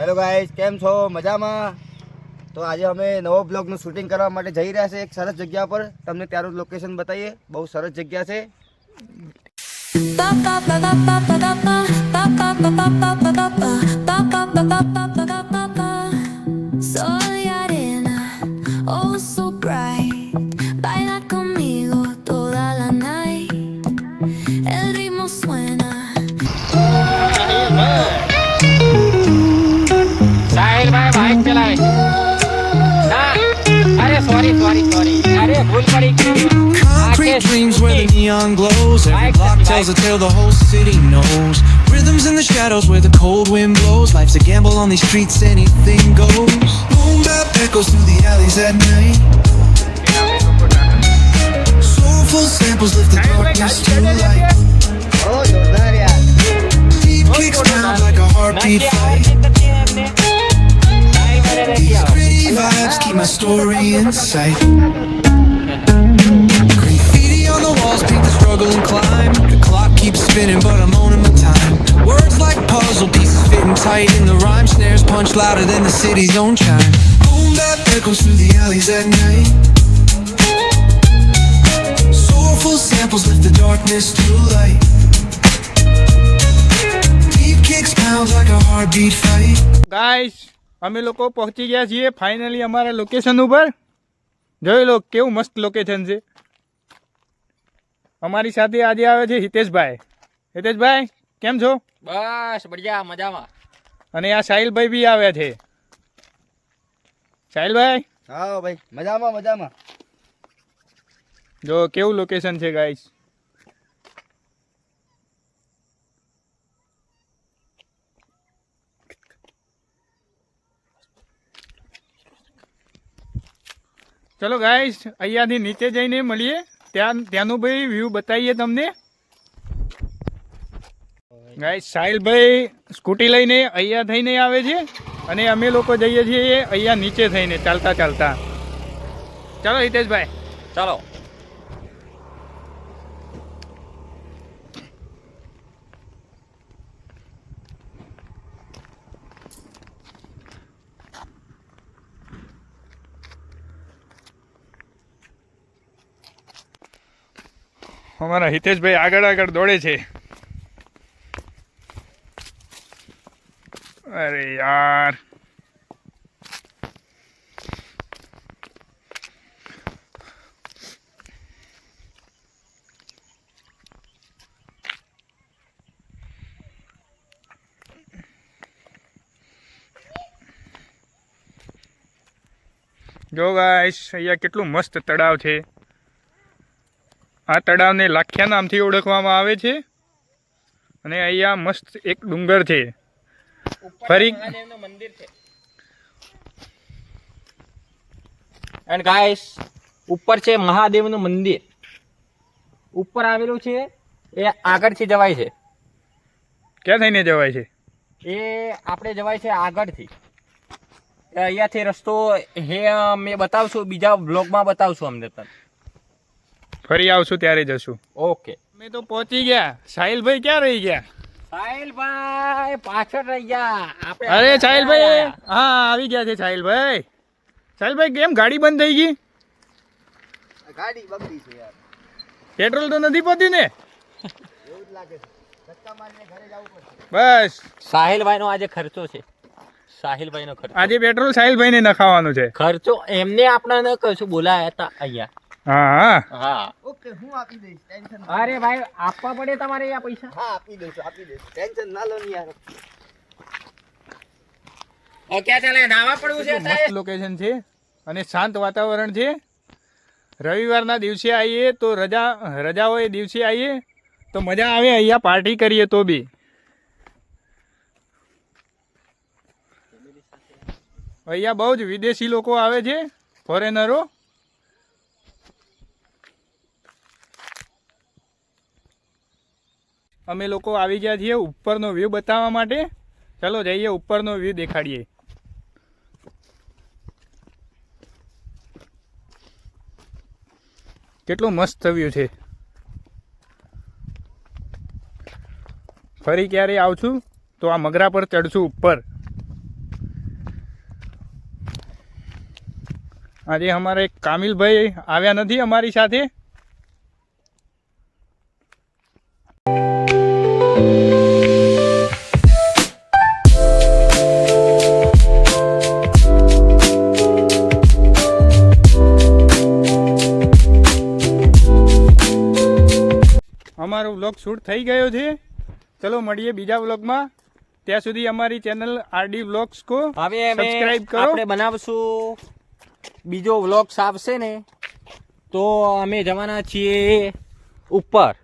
Hello guys કેમ છો મજામાં તો આજે અમે નવો બ્લોગનું શૂટિંગ કરવા માટે જઈ રહ્યા છે એક સરસ જગ્યા પર તમને ત્યારનું લોકેશન બતાવીએ બહુ સરસ જગ્યા છે Ba ba ba ba ba ba ba ba ba ba ba ba ba Concrete dreams where the neon glows. Every block tells a tale the whole city knows. Rhythms in the shadows where the cold wind blows. Life's a gamble on these streets, anything goes. Boom bap echoes through the alleys at night. Soulful samples lift the darkness to light. Deep kicks down like a heartbeat fight. keep my story in sight. Graffiti on the walls, paint the struggle and climb. The clock keeps spinning, but I'm owning my time. Words like puzzle pieces fitting tight in the rhyme. Snares punch louder than the city's own chime. Boom that echoes through the alleys at night. Soulful samples lift the darkness to light. Guys. અમે લોકો પહોંચી ગયા છીએ finally અમારા location ઉપર. જોઈ લો કેવું મસ્ત લોકેશન છે. અમારી સાથે આજે આવે છે હિતેશભાઈ. હિતેશભાઈ કેમ છો? બસ બઢિયા મજામાં. અને આ સાહિલભાઈ બી આવ્યા છે. સાહિલભાઈ? હા ભાઈ મજામાં મજામાં. જો કેવું લોકેશન છે ગાઈસ ચલો ગાઈસ અહીંયાથી નીચે જઈને મળીએ. ત્યાં, ત્યાંનું ભાઈ વ્યૂ બતાવીએ તમને. ગાઈસ સાહિલભાઈ સ્કૂટી લઈને અહીંયા થઈને આવે છે અને અમે લોકો જઈએ છીએ અહીંયા નીચે થઈને, ચાલતા ચાલતા. ચાલો હિતેશભાઈ. ચાલો. અમારા હિતેશભાઈ આગળ આગળ દોડે છે. અરે યાર. જો ગાઈસ અહીંયા કેટલું મસ્ત તળાવ છે. આ તળાવને લાખ્યા નામથી ઓળખવામાં આવે છે. અને અહીંયા મસ્ત એક ડુંગર છે. ફરી મંદિર છે. એન્ડ ગાઈસ ઉપર છે મહાદેવનું મંદિર. ઉપર આવેલું છે એ આગળથી જવાય છે. ક્યાં થઈને જવાય છે? એ આપણે જવાય છે આગળથી. અહીંયાથી રસ્તો હે મેં બતાવશું બીજા બ્લોગમાં બતાવશું અમને તને ફરી આવશું ત્યારે જશું. ઓકે. અમે તો પહોંચી ગયા. સાહિલભાઈ ક્યાં રહી ગયા? સાહિલભાઈ પાછળ રહી ગયા. અરે સાહિલભાઈ હા આવી ગયા છે સાહિલભાઈ. સાહિલભાઈ કેમ ગાડી બંધ થઈ ગઈ? ગાડી બગડી છે યાર. પેટ્રોલ તો નથી પહોંચ્યું ને? એવું જ લાગે છે. ઘરે જવું પડશે. બસ. સાહિલભાઈનો આજે ખર્ચો છે. સાહિલભાઈનો ખર્ચો. આજે પેટ્રોલ સાહિલભાઈને નખાવાનું છે. ખર્ચો એમને આપણને કશું બોલાયા હતા અહીંયા. હા. હા. હા ઓકે હું આપી દઈશ. ટેન્શન અરે ભાઈ આપવા પડે તમારે આ પૈસા? હા આપી દઈશું આપી દઈશું. ટેન્શન ના લો ને યાર. ઓ ક્યાં ચાલે? નાવા પડવું છે મસ્ત લોકેશન છે. અને શાંત વાતાવરણ છે. રવિવારના દિવસે આવીએ તો રજા રજા હોય એ દિવસે આવીએ તો મજા આવે અહીંયા પાર્ટી કરીએ તો બી. અહીંયા બહુ જ વિદેશી લોકો આવે છે ફોરેનરો અમે લોકો આવી ગયા છીએ ઉપરનો વ્યૂ બતાવવા માટે. ચાલો જઈએ ઉપરનો વ્યૂ દેખાડીએ. કેટલો મસ્ત વ્યૂ છે. ફરી ક્યારે આવશું તો આ મગરા પર ચડશું ઉપર. આજે અમારે કામિલભાઈ આવ્યા નથી અમારી સાથે. અમારો વ્લોગ શૂટ થઈ ગયો છે. ચલો મળીએ બીજા વ્લોગમાં ત્યાં સુધી અમારી ચેનલ આરડી વ્લોગ્સ કો હવે સબસ્ક્રાઇબ કરો. આપણે બનાવશું. બીજો વ્લોગ્સ આવશે ને તો અમે જવાના છીએ ઉપર.